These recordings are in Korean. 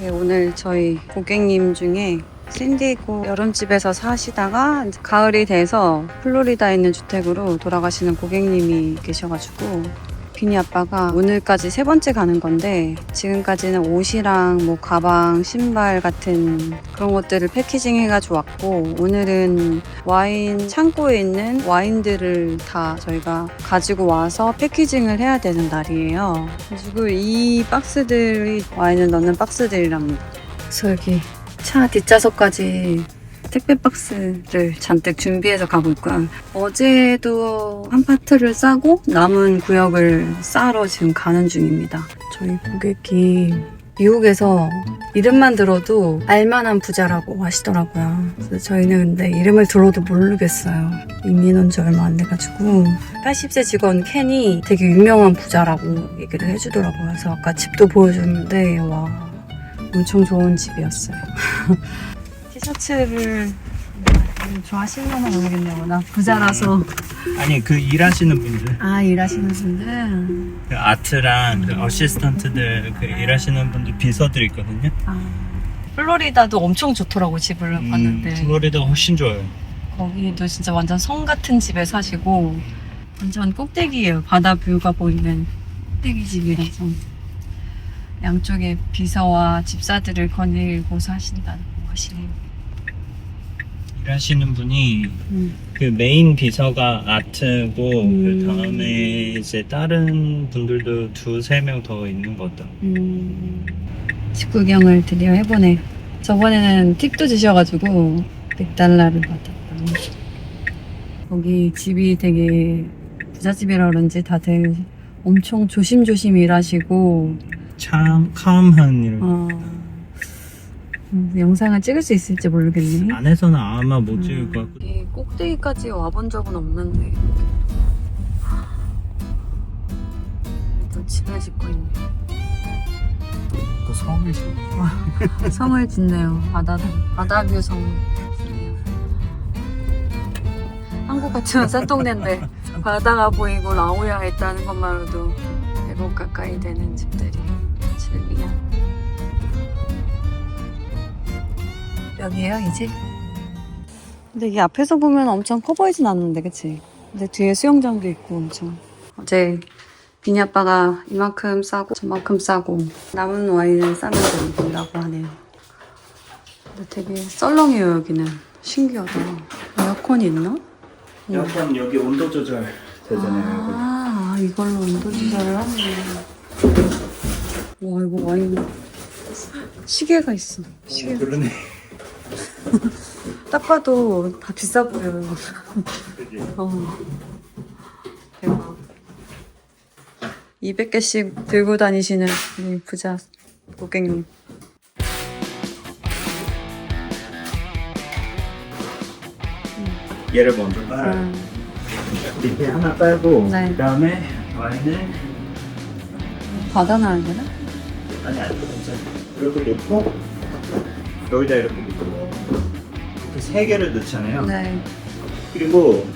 네, 오늘 저희 고객님 중에 샌디에고 여름집에서 사시다가 가을이 돼서 플로리다에 있는 주택으로 돌아가시는 고객님이 계셔가지고 비니 아빠가 오늘까지 세 번째 가는 건데 지금까지는 옷이랑 뭐 가방, 신발 같은 그런 것들을 패키징 해가지고 왔고 오늘은 와인 창고에 있는 와인들을 다 저희가 가지고 와서 패키징을 해야 되는 날이에요. 그래가지고 이 박스들이 와인을 넣는 박스들이랍니다. 여기 차 뒷좌석까지 택배 박스를 잔뜩 준비해서 가고 있고요. 어제도 한 파트를 싸고 남은 구역을 싸러 지금 가는 중입니다. 저희 고객이 미국에서 이름만 들어도 알만한 부자라고 하시더라고요. 그래서 저희는 근데 이름을 들어도 모르겠어요. 이민 온 지 얼마 안 돼가지고 80세 직원 켄이 되게 유명한 부자라고 얘기를 해주더라고요. 그래서 아까 집도 보여줬는데 와 엄청 좋은 집이었어요. 티셔츠를 좋아하시려나 모르겠네요. 나 부자라서. 아니 그 일하시는 분들 아 일하시는 분들. 그 아트랑 그 어시스턴트들 그 일하시는 분들 비서들 있거든요. 아, 플로리다도 엄청 좋더라고 집을 봤는데 음, 플로리다가 훨씬 좋아요. 거기도 진짜 완전 성 같은 집에 사시고 완전 꼭대기예요. 바다 뷰가 보이는 꼭대기 집이라서 양쪽에 비서와 집사들을 거닐고 사신다고 하시네요. 일하시는 분이 음. 그 메인 비서가 아트고 음. 그 다음에 이제 다른 분들도 두세 명 더 있는 것 같다. 음, 집 구경을 드디어 해보네. 저번에는 팁도 주셔가지고 100달러를 받았다. 거기 집이 되게 부잣집이라 그런지 다들 엄청 조심조심 일하시고 참 캄한 일. 어, 음, 영상을 찍을 수 있을지 모르겠네. 안에서는 아마 못 찍을 음. 것 같고. 이 꼭대기까지 와본 적은 없는데 또 집을 짓고 있네. 또 섬을 성을 짓네요. 바다 바다뷰 성. 한국 같으면 싼동네인데 바다가 보이고 라오야가 있다는 것만으로도 100억 가까이 되는 집들이 즐비야. 여기에요 이제? 근데 이게 앞에서 보면 엄청 커 보이진 않는데 그치? 근데 뒤에 수영장도 있고 엄청 어제 비니 아빠가 이만큼 싸고 저만큼 싸고 남은 와인을 싸면 된다고 하네요. 근데 되게 썰렁해요 여기는 신기하다. 에어컨이 있나? 약간 여기 온도 조절 되잖아요. 아 이걸로 온도 조절을 하네. 와 이거 와인 시계가 있어. 시계 그러네. 딱 봐도 다 비싸 보여요. 어. 대박. 200개씩 들고 다니시는 우리 부자 고객님. 얘를 먼저 빨아요. 음, 밑에 하나 빨고 네. 그다음에 와인을 받아놔야 되나? 아니 아니 괜찮아. 이렇게 넣고 여기다 이렇게 이렇게 세 개를 넣잖아요. 네. 그리고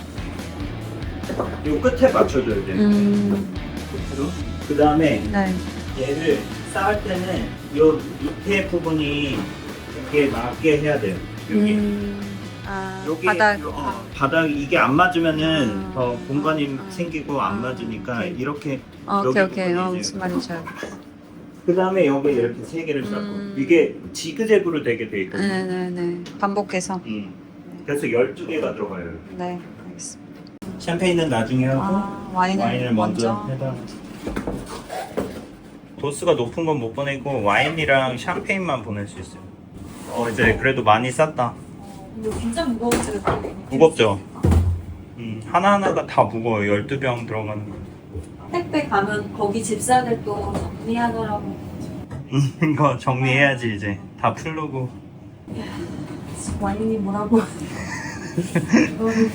요 끝에 맞춰줘야 돼요. 음. 그 다음에 네. 얘를 쌓을 때는 요 밑에 부분이 이렇게 맞게 해야 돼요. 여기. 음, 아, 여기 바닥. 어, 바닥 이게 안 맞으면은 아. 더 공간이 아. 생기고 안 맞으니까 오케이. 이렇게 어, 오케이, 여기 오케이. 어, 부분이 무슨 말인지 알겠어. 그 다음에 여기 이렇게 세 개를 쌓고 음. 이게 지그재그로 되게 돼 있거든요. 네네네. 반복해서. 음. 그래서 12개가 들어가요. 네, 알겠습니다. 샴페인은 나중에 하고 아, 와인을, 와인을 먼저 해다. 도수가 높은 건 못 보내고 와인이랑 샴페인만 보낼 수 있어요. 어 이제 그래도 많이 쌌다. 이거 진짜 무거워지는 무겁죠? 음, 하나하나가 다 무거워요. 12병 들어가는 거. 택배 가면 거기 집사들 또 정리하느라고. 음, 이거 정리해야지 이제. 다 풀르고. 와인이 뭐라고? 이거를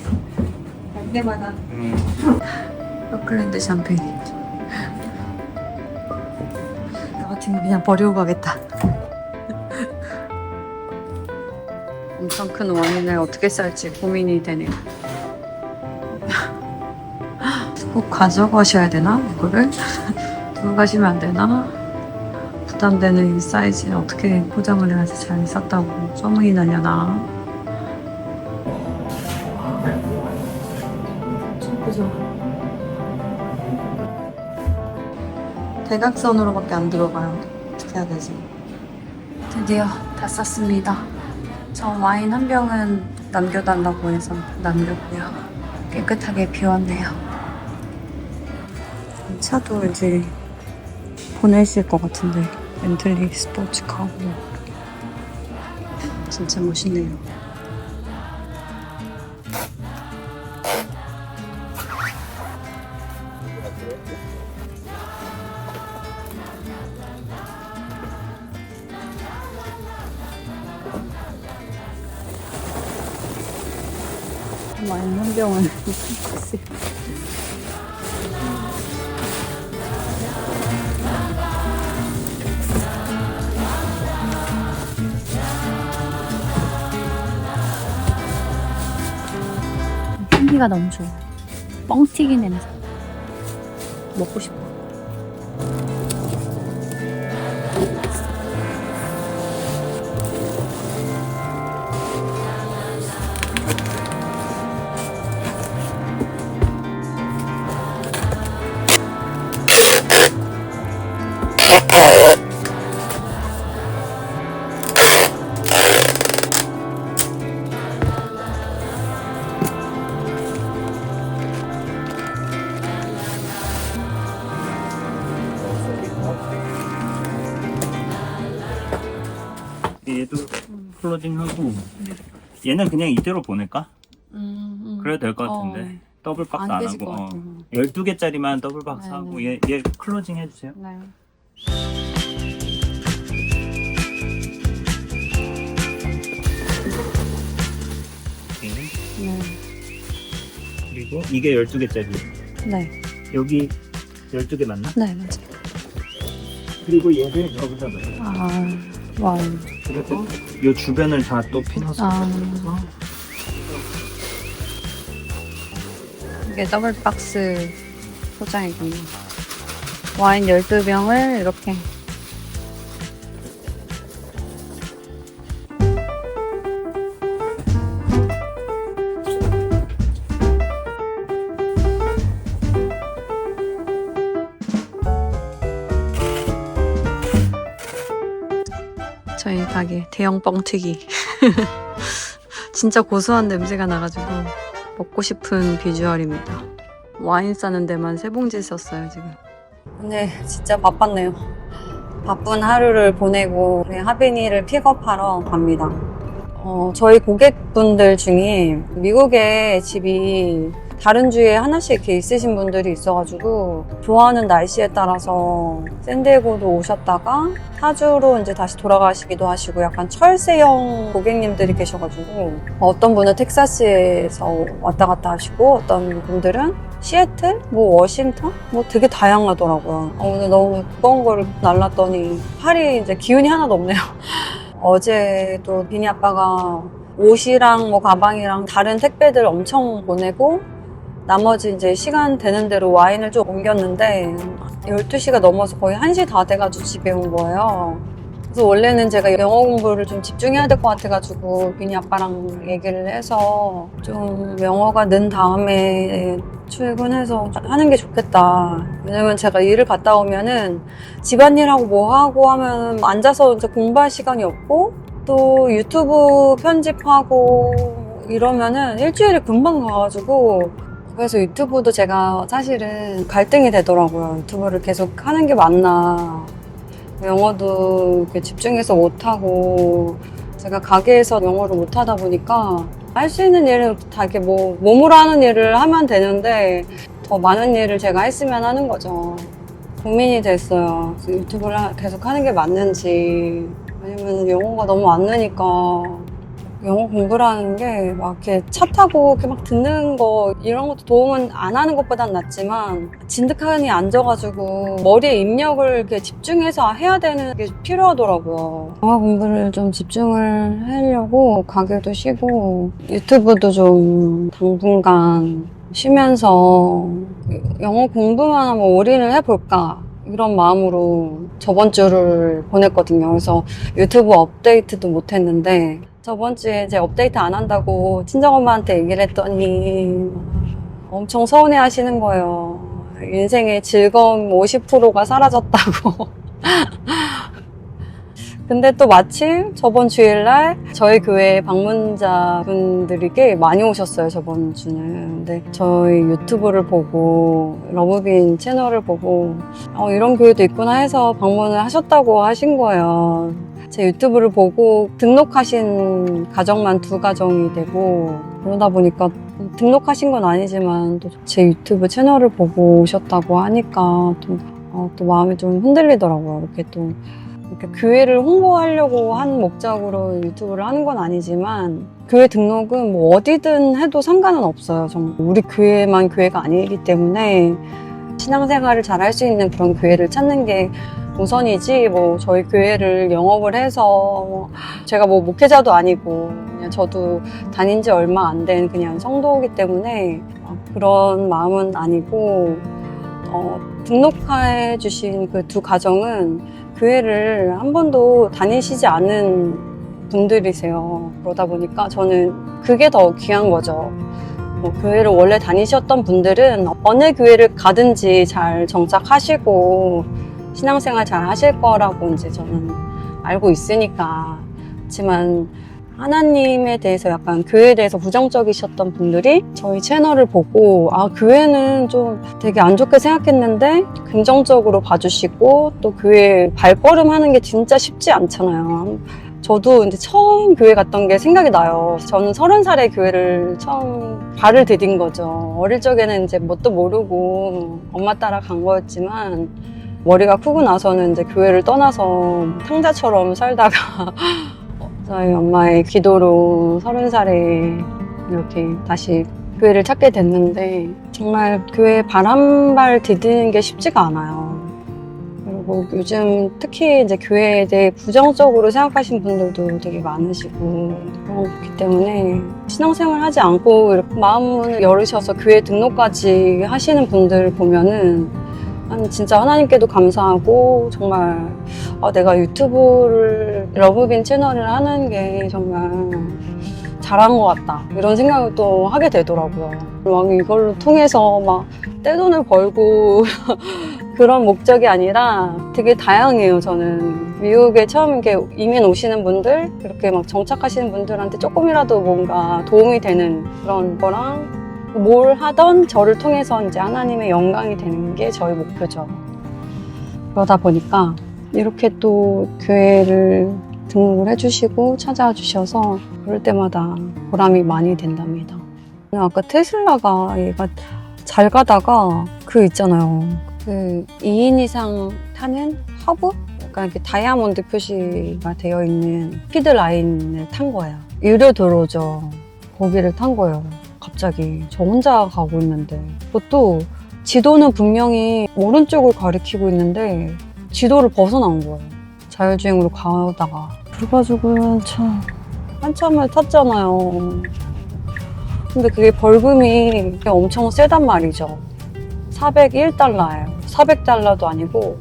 갈 때마다. 음, 서클랜드 샴페인 나 같으면 그냥 버리고 가겠다. 엄청 큰 와인을 어떻게 쌀지 고민이 되네요 꼭 가져가셔야 되나 이거를 들고 가시면 안 되나 부담되는 이 사이즈에 어떻게 포장을 해야지 잘 샀다고 소문이. 그죠? 대각선으로밖에 안 들어가요. 어떻게 해야 되지? 드디어 다 쌌습니다. 저 와인 한 병은 남겨달라고 해서 남겼고요. 깨끗하게 비웠네요. 차도 이제 보내실 것 같은데 벤틀리 스포츠카고 진짜 멋있네요. 와인 한 병은 글쎄요. 향기가 너무 좋아. 뻥튀기 냄새. 먹고 싶어. 클로징하고 얘는 그냥 이대로 보낼까? 음, 그래도 될 것 같은데 더블 박스 안, 깨질 하고 것 어. 같아요. 12개짜리만 더블 박스 네, 하고 네. 얘, 얘 클로징 해주세요 네. 오케이. 네. 그리고 이게 12개짜리 네. 여기 12개 맞나? 네, 맞아요. 그리고 얘를 여기다 넣어요 아, 와우. 그리고 이 주변을 다 또 피너서 아. 이게 더블 박스 포장이군요. 와인 12병을 이렇게. 가게 대형 뻥튀기. 진짜 고소한 냄새가 나가지고 먹고 싶은 비주얼입니다. 와인 싸는 데만 세 봉지 썼어요, 지금. 오늘 진짜 바빴네요. 바쁜 하루를 보내고 하빈이를 픽업하러 갑니다. 어, 저희 고객분들 중에 미국에 집이 다른 주에 하나씩 이렇게 있으신 분들이 있어가지고 좋아하는 날씨에 따라서 샌디에고도 오셨다가 타주로 이제 다시 돌아가시기도 하시고 약간 철새형 고객님들이 계셔가지고 어떤 분은 텍사스에서 왔다 갔다 하시고 어떤 분들은 시애틀, 뭐 워싱턴, 뭐 되게 다양하더라고요. 어, 오늘 너무 무거운 거를 날랐더니 팔이 이제 기운이 하나도 없네요. 어제도 비니 아빠가 옷이랑 뭐 가방이랑 다른 택배들 엄청 보내고 나머지 이제 시간 되는 대로 와인을 좀 옮겼는데 12시가 넘어서 거의 1시 다 돼가지고 집에 온 거예요. 그래서 원래는 제가 영어 공부를 좀 집중해야 될 것 같아가지고 비니 아빠랑 얘기를 해서 좀 영어가 는 다음에 출근해서 하는 게 좋겠다. 왜냐면 제가 일을 갔다 오면은 집안일하고 뭐 하고 하면 앉아서 이제 공부할 시간이 없고 또 유튜브 편집하고 이러면은 일주일이 금방 가가지고 그래서 유튜브도 제가 사실은 갈등이 되더라고요. 유튜브를 계속 하는 게 맞나. 영어도 집중해서 못하고 제가 가게에서 영어를 못하다 보니까 할 수 있는 일을 다 이렇게 뭐 몸으로 하는 일을 하면 되는데 더 많은 일을 제가 했으면 하는 거죠. 고민이 됐어요. 유튜브를 하- 계속 하는 게 맞는지 왜냐면 영어가 너무 안 느니까 영어 공부라는 게 막 이렇게 차 타고 이렇게 막 듣는 거 이런 것도 도움은 안 하는 것보단 낫지만 진득하니 앉아가지고 머리에 입력을 이렇게 집중해서 해야 되는 게 필요하더라고요. 영어 공부를 좀 집중을 하려고 가게도 쉬고 유튜브도 좀 당분간 쉬면서 영어 공부만 한번 올인을 해볼까 이런 마음으로 저번 주를 보냈거든요. 그래서 유튜브 업데이트도 못 했는데 저번 주에 이제 업데이트 안 한다고 친정엄마한테 얘기를 했더니 엄청 서운해 하시는 거예요. 인생의 즐거움 50%가 사라졌다고. 근데 또 마침 저번 주일날 저희 교회 방문자 분들이 꽤 많이 오셨어요, 저번 주는. 근데 저희 유튜브를 보고, 러브빈 채널을 보고, 어, 이런 교회도 있구나 해서 방문을 하셨다고 하신 거예요. 제 유튜브를 보고 등록하신 가정만 두 가정이 되고, 그러다 보니까 등록하신 건 아니지만 또 제 유튜브 채널을 보고 오셨다고 하니까 또, 어, 또 마음이 좀 흔들리더라고요. 이렇게 또 이렇게 교회를 홍보하려고 한 목적으로 유튜브를 하는 건 아니지만 교회 등록은 뭐 어디든 해도 상관은 없어요. 정말 우리 교회만 교회가 아니기 때문에 신앙생활을 잘 할 수 있는 그런 교회를 찾는 게 우선이지 뭐 저희 교회를 영업을 해서 뭐 제가 뭐 목회자도 아니고 그냥 저도 다닌 지 얼마 안 된 그냥 성도이기 때문에 그런 마음은 아니고 어, 등록해 주신 그 두 가정은 교회를 한 번도 다니시지 않은 분들이세요. 그러다 보니까 저는 그게 더 귀한 거죠. 뭐 교회를 원래 다니셨던 분들은 어느 교회를 가든지 잘 정착하시고 신앙생활 잘 하실 거라고 이제 저는 알고 있으니까. 그렇지만 하나님에 대해서 약간 교회에 대해서 부정적이셨던 분들이 저희 채널을 보고 아 교회는 좀 되게 안 좋게 생각했는데 긍정적으로 봐주시고 또 교회 발걸음 하는 게 진짜 쉽지 않잖아요. 저도 이제 처음 교회 갔던 게 생각이 나요. 저는 서른 살에 교회를 처음 발을 디딘 거죠. 어릴 적에는 이제 뭣도 모르고 엄마 따라 간 거였지만 머리가 크고 나서는 이제 교회를 떠나서 탕자처럼 살다가 저희 엄마의 기도로 서른 살에 이렇게 다시 교회를 찾게 됐는데 정말 교회 발한발 디디는 게 쉽지가 않아요. 그리고 요즘 특히 이제 교회에 대해 부정적으로 생각하시는 분들도 되게 많으시고 그렇기 때문에 신앙생활 하지 않고 마음을 열으셔서 교회 등록까지 하시는 분들 보면은 진짜 하나님께도 감사하고 정말 아, 내가 유튜브를 러브빈 채널을 하는 게 정말 잘한 것 같다 이런 생각을 또 하게 되더라고요. 막 이걸로 통해서 막 떼돈을 벌고 그런 목적이 아니라 되게 다양해요. 저는 미국에 처음 이렇게 이민 오시는 분들 이렇게 막 정착하시는 분들한테 조금이라도 뭔가 도움이 되는 그런 거랑 뭘 하던 저를 통해서 이제 하나님의 영광이 되는 게 저희 목표죠. 그러다 보니까 이렇게 또 교회를 등록을 해주시고 찾아와 주셔서 그럴 때마다 보람이 많이 된답니다. 아까 테슬라가 얘가 잘 가다가 그 있잖아요. 그 2인 이상 타는 허브? 약간 이렇게 다이아몬드 표시가 되어 있는 피드 라인을 탄 거예요. 유료 도로죠. 거기를 탄 거예요. 갑자기 저 혼자 가고 있는데 그것도 지도는 분명히 오른쪽을 가리키고 있는데 지도를 벗어난 거예요. 자율주행으로 가다가 그래가지고 참 한참을 탔잖아요. 근데 그게 벌금이 엄청 세단 말이죠. 401달러예요. 400달러도 아니고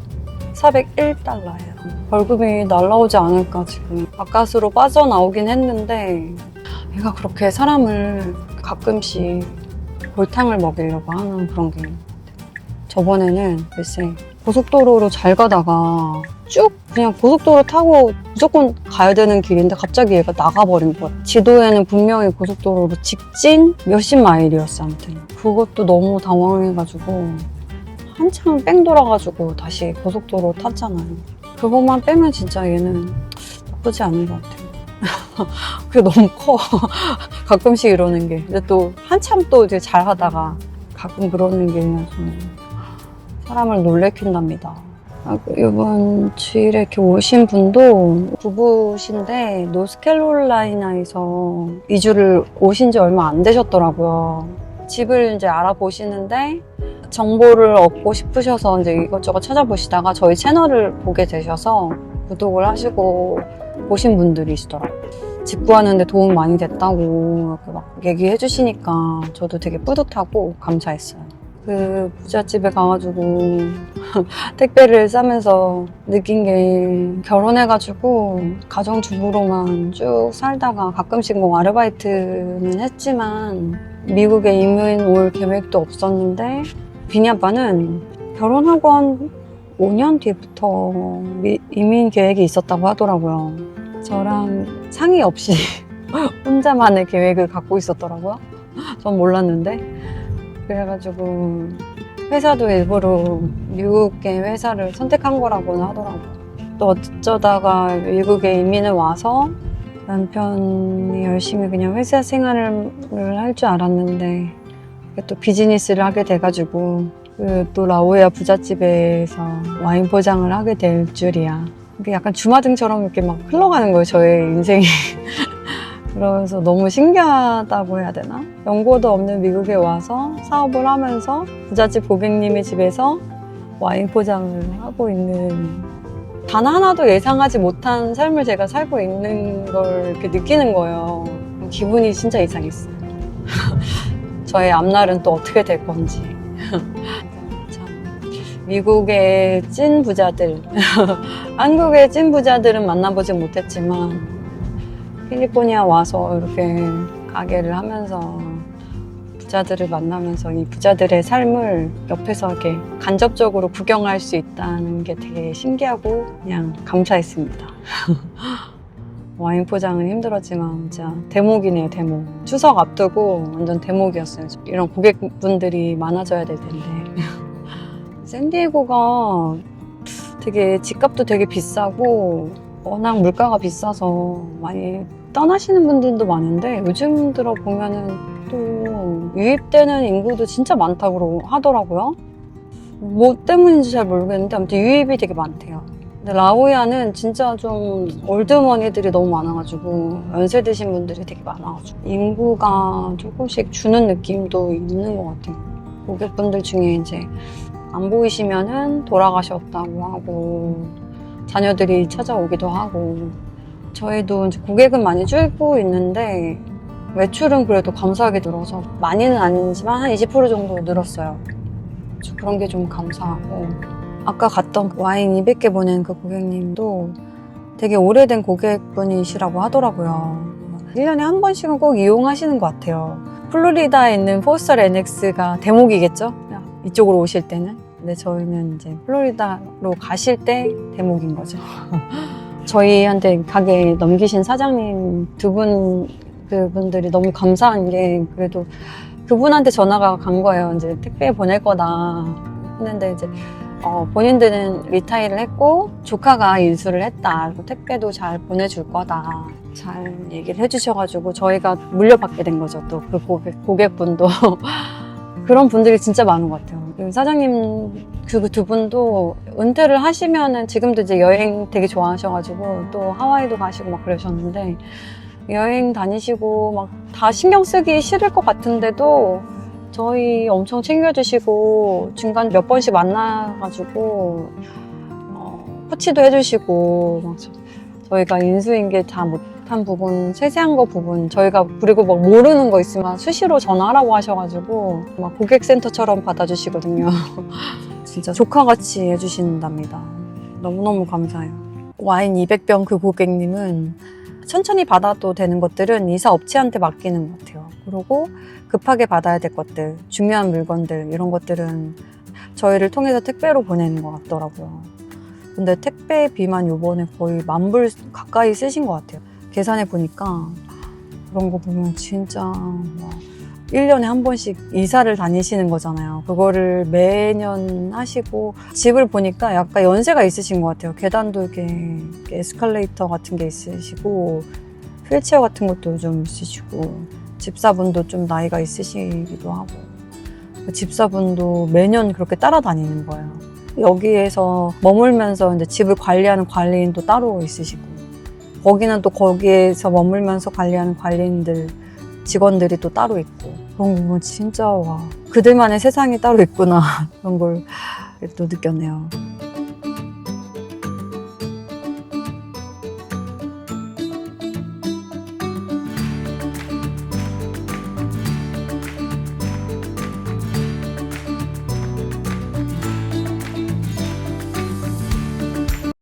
401달러예요. 벌금이 날라오지 않을까 지금 가까스로 빠져나오긴 했는데 얘가 그렇게 사람을 가끔씩 골탕을 먹이려고 하는 그런 게 저번에는 글쎄 고속도로로 잘 가다가 쭉 그냥 고속도로 타고 무조건 가야 되는 길인데 갑자기 얘가 나가버린 거야. 지도에는 분명히 고속도로로 직진 몇십 마일이었어, 아무튼. 그것도 너무 당황해가지고 한참 뺑 돌아가지고 다시 고속도로 탔잖아요. 그것만 빼면 진짜 얘는 나쁘지 않은 것 같아요. 그게 너무 커. 가끔씩 이러는 게. 근데 또 한참 또 이제 잘 하다가 가끔 그러는 게좀 사람을 놀래킨답니다. 아, 그 이번 주일에 이렇게 오신 분도 부부신데 노스캐롤라이나에서 이주를 오신 지 얼마 안 되셨더라고요. 집을 이제 알아보시는데 정보를 얻고 싶으셔서 이제 이것저것 찾아보시다가 저희 채널을 보게 되셔서 구독을 하시고 보신 분들이시더라고요. 집 구하는데 도움 많이 됐다고 이렇게 막 얘기해 주시니까 저도 되게 뿌듯하고 감사했어요. 그 부잣집에 가가지고 택배를 싸면서 느낀 게 결혼해가지고 가정주부로만 쭉 살다가 가끔씩 뭐 아르바이트는 했지만 미국에 이민 올 계획도 없었는데 비니 아빠는 결혼하고 한 5년 뒤부터 미- 이민 계획이 있었다고 하더라고요. 저랑 상의 없이 혼자만의 계획을 갖고 있었더라고요. 전 몰랐는데. 그래가지고 회사도 일부러 미국의 회사를 선택한 거라고는 하더라고요. 또 어쩌다가 미국에 이민을 와서 남편이 열심히 그냥 회사 생활을 할 줄 알았는데 또 비즈니스를 하게 돼가지고 그 또 라오야 부잣집에서 와인 포장을 하게 될 줄이야. 이게 약간 주마등처럼 이렇게 막 흘러가는 거예요, 저의 인생이. 그래서 너무 신기하다고 해야 되나? 연고도 없는 미국에 와서 사업을 하면서 부잣집 고객님의 집에서 와인 포장을 하고 있는 단 하나도 예상하지 못한 삶을 제가 살고 있는 걸 이렇게 느끼는 거예요. 기분이 진짜 이상했어요. 저의 앞날은 또 어떻게 될 건지. 참, 미국의 찐 부자들, 한국의 찐 부자들은 만나보지 못했지만 캘리포니아 와서 이렇게 가게를 하면서 부자들을 만나면서 이 부자들의 삶을 옆에서 이렇게 간접적으로 구경할 수 있다는 게 되게 신기하고 그냥 감사했습니다. 와인 포장은 힘들었지만 진짜 대목이네요, 대목. 추석 앞두고 완전 대목이었어요. 이런 고객분들이 많아져야 될 텐데. 샌디에고가 되게 집값도 되게 비싸고 워낙 물가가 비싸서 많이 떠나시는 분들도 많은데 요즘 들어 보면은 또 유입되는 인구도 진짜 많다고 하더라고요. 뭐 때문인지 잘 모르겠는데 아무튼 유입이 되게 많대요. 근데 라오야는 진짜 좀 올드머니들이 너무 많아가지고 연세 드신 분들이 되게 많아가지고 인구가 조금씩 주는 느낌도 있는 것 같아요. 고객분들 중에 이제 안 보이시면은 돌아가셨다고 하고 자녀들이 찾아오기도 하고 저희도 이제 고객은 많이 줄고 있는데 매출은 그래도 감사하게 늘어서 많이는 아니지만 한 20% 정도 늘었어요. 그런 게 좀 감사하고 아까 갔던 와인 200개 보낸 그 고객님도 되게 오래된 고객분이시라고 하더라고요. 1년에 한 번씩은 꼭 이용하시는 것 같아요. 플로리다에 있는 포스터 NX가 대목이겠죠? 이쪽으로 오실 때는. 근데 저희는 이제 플로리다로 가실 때 대목인 거죠. 저희한테 가게 넘기신 사장님 두 분, 그분들이 너무 감사한 게 그래도 그분한테 전화가 간 거예요. 이제 택배 보낼 거다 했는데 이제 어, 본인들은 리타일을 했고 조카가 인수를 했다. 택배도 잘 보내줄 거다. 잘 얘기를 해주셔가지고 저희가 물려받게 된 거죠. 또 그 고객, 고객분도 그런 분들이 진짜 많은 것 같아요. 그 사장님 그 두 분도 은퇴를 하시면은 지금도 이제 여행 되게 좋아하셔가지고 또 하와이도 가시고 막 그러셨는데 여행 다니시고 막 다 신경 쓰기 싫을 것 같은데도 저희 엄청 챙겨주시고 중간 몇 번씩 만나가지고 어, 코치도 해주시고 저희가 인수인 게다못 한 부분 세세한 거 부분 저희가 그리고 막 모르는 거 있으면 수시로 전화하라고 하셔가지고 막 고객센터처럼 받아주시거든요. 진짜 조카같이 해주신답니다. 너무너무 감사해요. 와인 200병 그 고객님은 천천히 받아도 되는 것들은 이사 업체한테 맡기는 것 같아요. 그리고 급하게 받아야 될 것들, 중요한 물건들, 이런 것들은 저희를 통해서 택배로 보내는 것 같더라고요. 근데 택배비만 요번에 거의 만불 가까이 쓰신 것 같아요. 계산해 보니까 그런 거 보면 진짜 와, 1년에 한 번씩 이사를 다니시는 거잖아요. 그거를 매년 하시고 집을 보니까 약간 연세가 있으신 것 같아요. 계단도 이렇게 에스컬레이터 같은 게 있으시고 휠체어 같은 것도 좀 있으시고 집사분도 좀 나이가 있으시기도 하고 그 집사분도 매년 그렇게 따라다니는 거예요. 여기에서 머물면서 이제 집을 관리하는 관리인도 따로 있으시고 거기는 또 거기에서 머물면서 관리하는 관리인들 직원들이 또 따로 있고 그런 거 보면 진짜 와 그들만의 세상이 따로 있구나 그런 걸 또 느꼈네요.